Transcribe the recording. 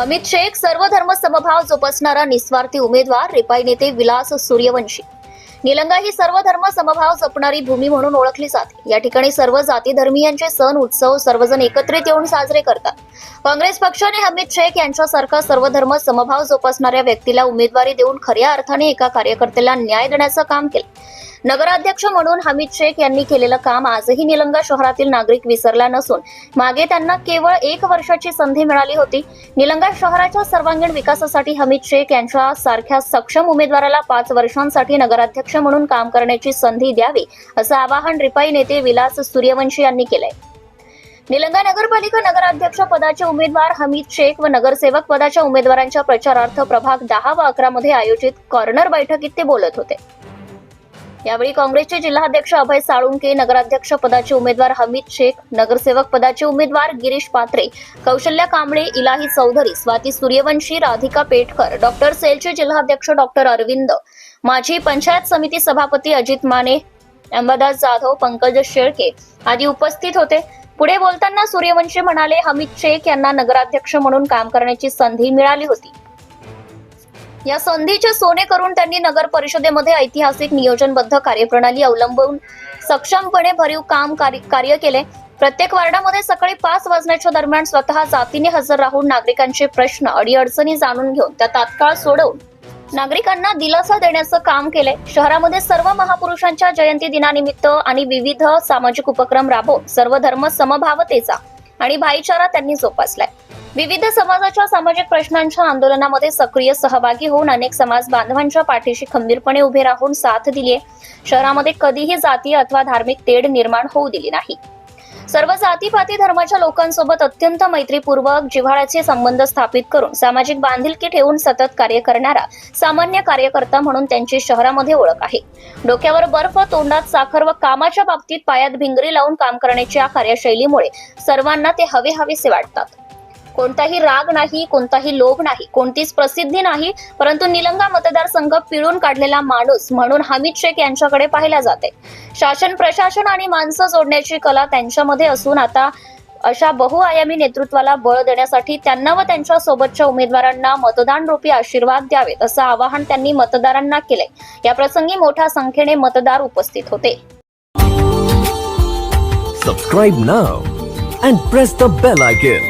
अमित शेख सर्व धर्म समभाव जोपासणारा निस्वार्थी उमेदवार रिपाई नेते विलास सूर्यवंशी. निलंगा ही सर्व धर्म समभाव जपणारी भूमी म्हणून ओळखली जाते. या ठिकाणी सर्व जाती धर्मीयांचे सण उत्सव सर्वजण एकत्रित येऊन साजरे करतात. काँग्रेस पक्षाने अमित शेख यांच्यासारखा सर्व धर्म समभाव जोपासणाऱ्या व्यक्तीला उमेदवारी देऊन खऱ्या अर्थाने एका कार्यकर्त्याला न्याय देण्याचं काम केलं. नगराध्यक्ष म्हणून हमीद शेख यांनी केलेलं काम आजही निलंगा शहरातील नागरिक विसरला नसून मागे त्यांना केवळ एक वर्षाची संधी मिळाली होती. निलंगा शहराच्या सर्वांगीण विकासासाठी हमीद शेख यांच्या सारख्या सक्षम उमेदवाराला पाच वर्षांसाठी नगराध्यक्ष म्हणून काम करण्याची संधी द्यावी असं आवाहन रिपाई नेते विलास सूर्यवंशी यांनी केलंय. निलंगा नगरपालिका नगराध्यक्ष पदाचे उमेदवार हमीद शेख व नगरसेवक पदाच्या उमेदवारांच्या प्रचारार्थ प्रभाग दहा व अकरा मध्ये आयोजित कॉर्नर बैठकीत ते बोलत होते. यावेळी काँग्रेसचे जिल्हाध्यक्ष अभय साळुंके नगराध्यक्ष पदाचे उमेदवार हमीद शेख नगरसेवक पदाचे उमेदवार गिरीश पात्रे कौशल्य कांबळे इलाही चौधरी स्वाती सूर्यवंशी राधिका पेटकर डॉक्टर सेलचे जिल्हाध्यक्ष डॉक्टर अरविंद माजी पंचायत समिती सभापती अजित माने अंबादास जाधव पंकज शेळके आदी उपस्थित होते. पुढे बोलताना सूर्यवंशी म्हणाले हमीद शेख यांना नगराध्यक्ष म्हणून काम करण्याची संधी मिळाली होती. या संधीचे सोने करून त्यांनी नगर परिषदेमध्ये ऐतिहासिक नियोजनबद्ध कार्यप्रणाली अवलंबून सक्षमपणे भरीव काम कार्य कार्य केले. प्रत्येक वार्डामध्ये सकाळी पाच वाजण्याच्या दरम्यान स्वतः जातीने हजर राहून नागरिकांचे प्रश्न अडीअडचणी जाणून घेऊन त्या तात्काळ सोडवून नागरिकांना दिलासा देण्याचं काम केले. शहरामध्ये सर्व महापुरुषांच्या जयंती दिनानिमित्त आणि विविध सामाजिक उपक्रम राबवून सर्व धर्म समभावतेचा आणि भाईचारा त्यांनी जोपासलाय. विविध समाजाच्या सामाजिक प्रश्नांच्या आंदोलनामध्ये सक्रिय सहभागी होऊन अनेक समाज बांधवांच्या पाठीशी खंबीरपणे उभे राहून साथ दिलीये. शहरामध्ये कधीही जातीय अथवा धार्मिक तेढ निर्माण होऊ दिली नाही. सर्व जातीपाती धर्माच्या लोकांसोबत अत्यंत मैत्रीपूर्वक जिव्हाळ्याचे संबंध स्थापित करून सामाजिक बांधिलकी ठेवून सतत कार्य करणारा सामान्य कार्यकर्ता म्हणून त्यांची शहरामध्ये ओळख आहे. डोक्यावर बर्फ तोंडात साखर व कामाच्या बाबतीत पायात भिंगरी लावून काम करण्याच्या कार्यशैलीमुळे सर्वांना ते हवे हवेसे वाटतात. कोणताही राग नाही कोणताही लोभ नाही कोणतीच प्रसिद्धी नाही परंतु निलंगा मतदारसंघ पिळून काढलेला माणूस म्हणून हमीद शेख यांच्याकडे पाहिला जाते. शासन प्रशासन आणि माणसं जोडण्याची कला त्यांच्यामध्ये असून आता अशा बहुआयामी नेतृत्वाला बळ देण्यासाठी त्यांना व त्यांच्या सोबतच्या उमेदवारांना मतदान रूपी आशीर्वाद द्यावेत असं आवाहन त्यांनी मतदारांना केलंय. या प्रसंगी मोठ्या संख्येने मतदार उपस्थित होते. Subscribe now and press the bell icon